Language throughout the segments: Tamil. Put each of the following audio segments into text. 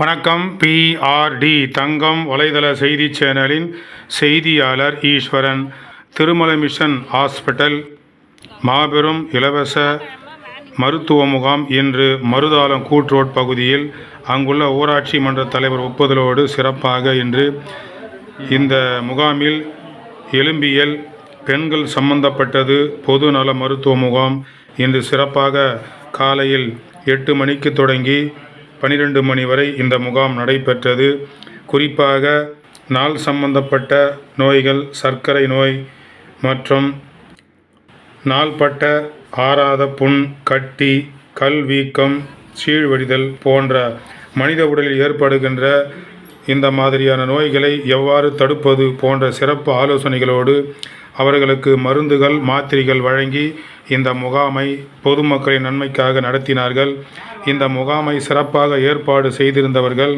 வணக்கம். பிஆர்டி தங்கம் வலைதள செய்தி சேனலின் செய்தியாளர் ஈஸ்வரன். திருமலை மிஷன் ஹாஸ்பிட்டல் மாபெரும் இலவச மருத்துவ முகாம் இன்று மருதாளம் கூட்ரோட் பகுதியில் அங்குள்ள ஊராட்சி மன்ற தலைவர் ஒப்புதலோடு சிறப்பாக இன்று இந்த முகாமில் எலும்பியல் பெண்கள் சம்பந்தப்பட்டது பொது நல மருத்துவ முகாம் இன்று சிறப்பாக காலையில் எட்டு மணிக்கு தொடங்கி பனிரெண்டு மணி வரை இந்த முகாம் நடைபெற்றது. குறிப்பாக நாள் சம்பந்தப்பட்ட நோய்கள் சர்க்கரை நோய் மற்றும் நாள்பட்ட ஆறாத புண் கட்டி கல் வீக்கம் சீழ்வடிதல் போன்ற மனித உடலில் ஏற்படுகின்ற இந்த மாதிரியான நோய்களை எவ்வாறு தடுப்பது போன்ற சிறப்பு ஆலோசனைகளோடு அவர்களுக்கு மருந்துகள் மாத்திரைகள் வழங்கி இந்த முகாமை பொதுமக்களின் நன்மைக்காக நடத்தினார்கள். இந்த முகாமை சிறப்பாக ஏற்பாடு செய்திருந்தவர்கள்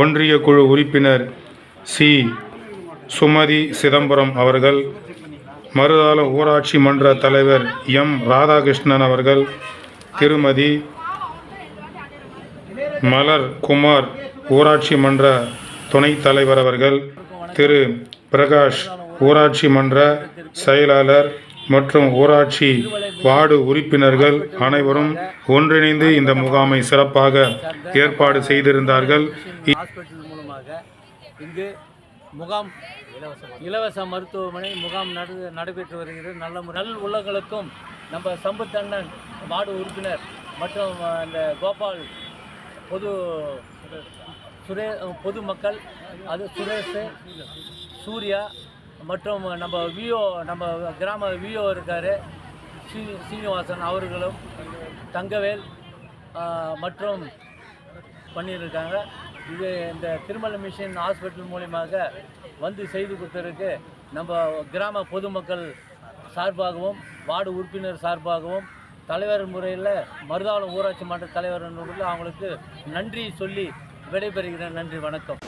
ஒன்றிய குழு உறுப்பினர் சி. சுமதி சிதம்பரம் அவர்கள் மறுதாள ஊராட்சி மன்ற தலைவர் எம். ராதாகிருஷ்ணன் அவர்கள் திருமதி மலர் குமார் ஊராட்சி மன்ற துணைத் தலைவர் அவர்கள் திரு. பிரகாஷ் ஊராட்சி மன்ற செயலாளர் மற்றும் ஊராட்சி வார்டு உறுப்பினர்கள் அனைவரும் ஒன்றிணைந்து இந்த முகாமை சிறப்பாக ஏற்பாடு செய்திருந்தார்கள். ஹாஸ்பிட்டல் மூலமாக இங்கு முகாம் இலவச மருத்துவமனை முகாம் நடு நடைபெற்று வருகிறது. நல்ல நல் உள்ளங்களுக்கும் நம்ம சம்புத்தண்ணன் வார்டு உறுப்பினர் மற்றும் இந்த கோபால் பொது சுரே பொதுமக்கள் அது சுரேஷ் சூர்யா மற்றும் நம்ம விஓ நம்ம கிராம விஓ இருக்கார் ஸ்ரீ சீனிவாசன் அவர்களும் தங்கவேல் மற்றும் பண்ணியிருக்காங்க. இது இந்த திருமலை மிஷன் ஹாஸ்பிட்டல் மூலியமாக வந்து செய்து கொடுத்ததுக்கு நம்ம கிராம பொதுமக்கள் சார்பாகவும் வார்டு உறுப்பினர் சார்பாகவும் தலைவர் முறையில் மருதாளம் ஊராட்சி மன்ற தலைவர் அவங்களுக்கு நன்றி சொல்லி விடைபெறுகிறேன். நன்றி வணக்கம்.